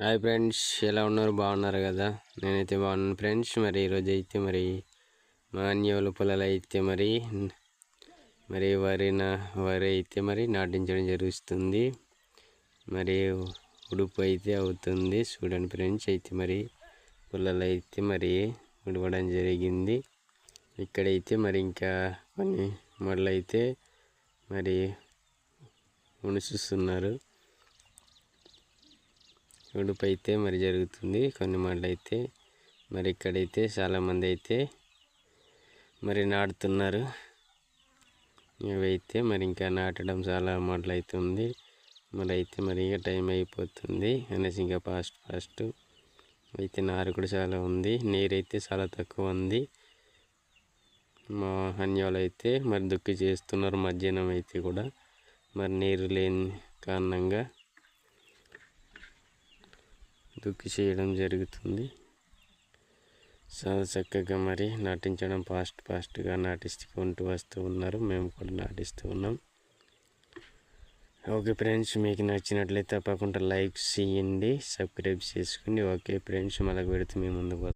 Hi friends ఎలా ఉన్నారు? బాగున్నారు కదా? నేనైతే బాగున్నాను ఫ్రెండ్స్. మరి ఈరోజు అయితే మరి మా పొలాలు అయితే మరి మరి వరి నా వరి అయితే మరి నాటించడం జరుగుతుంది. మరి ఉడుపు అయితే అవుతుంది. చూడండి ఫ్రెండ్స్ అయితే మరి పొలాలు అయితే మరి ఉడవడం జరిగింది. ఇక్కడైతే మరి ఇంకా కొన్ని మొదలైతే అయితే మరి ఉణిస్తున్నారు ఉడుపు అయితే మరి జరుగుతుంది. కొన్ని మాటలు అయితే మరి ఇక్కడైతే చాలామంది అయితే మరి నాటుతున్నారు. ఇవైతే మరి ఇంకా నాటడం చాలా మొదలవుతుంది మరి అయితే మరి ఇక టైం అయిపోతుంది. అనేసి ఇంకా ఫాస్ట్ ఫాస్ట్ అయితే నారు కూడా చాలా ఉంది. నీరు అయితే చాలా తక్కువ ఉంది. మా అన్యాలు అయితే మరి దుక్కి చేస్తున్నారు. మధ్యాహ్నం అయితే కూడా మరి నీరు లేని కారణంగా దుక్కి చేయడం జరుగుతుంది. చాలా చక్కగా మరి నాటించడం ఫాస్ట్ ఫాస్ట్గా నాటించుకుంటూ వస్తూ ఉన్నారు. మేము కూడా నాటిస్తూ ఉన్నాం. ఓకే ఫ్రెండ్స్ మీకు నచ్చినట్లయితే తప్పకుండా లైక్ చేయండి సబ్స్క్రైబ్ చేసుకోండి. ఓకే ఫ్రెండ్స్ మళ్ళీ పెడితే మీ ముందుకు